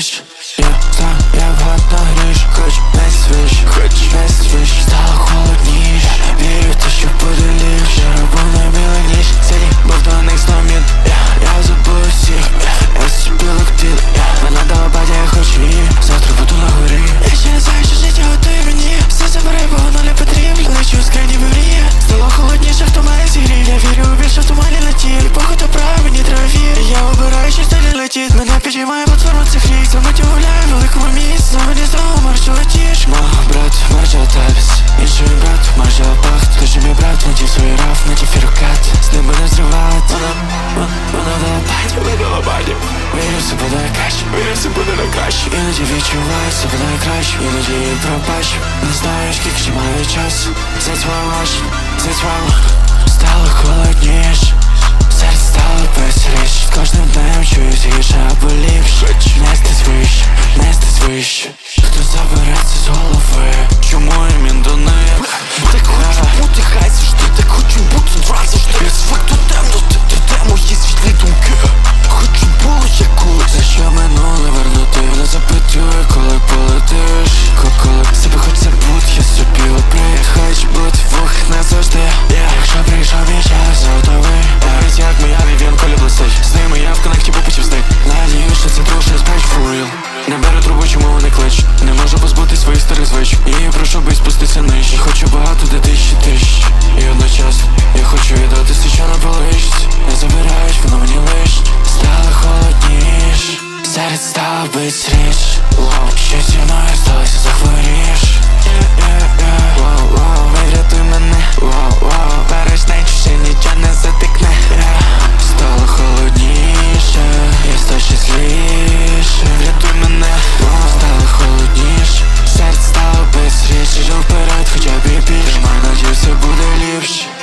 свіч, я знаю, як гріш, хоч не свіч, хоч не свіч, стало холодніш. Вірю в те, що буде ліпше, бо не біла ніч Сині, бо до них знамін Я, я забув всіх, я собі локтіл Вона дала батя, я хочу її, завтра буду на горі. Я ще не знаю, що життя готує мені. Все забери, бо воно не потрібно. Лечу з крайніми мрії Стало холодніше в тумані зігрів Я вірю більше в тумані на тілі то прав краще, іноді відчуваю себе найкраще Іноді пробачу, не знаю, скільки ще маю час. За твою очі, за твою Стало холодніше. Серце стало веселіше З Кожним днем чуюсь гірше або ліпше Нестись вище, нестись вище. Хто забереться з голови старих звич. І прошу би спуститься нижче. Хочу багато де тисячі тисяч. І одночас я хочу віддати свіча на поличці Не забираєш, воно мені лиш. Стало холодніш. Серед стало бить річ Лоу, ще зі мною Kimse bu deli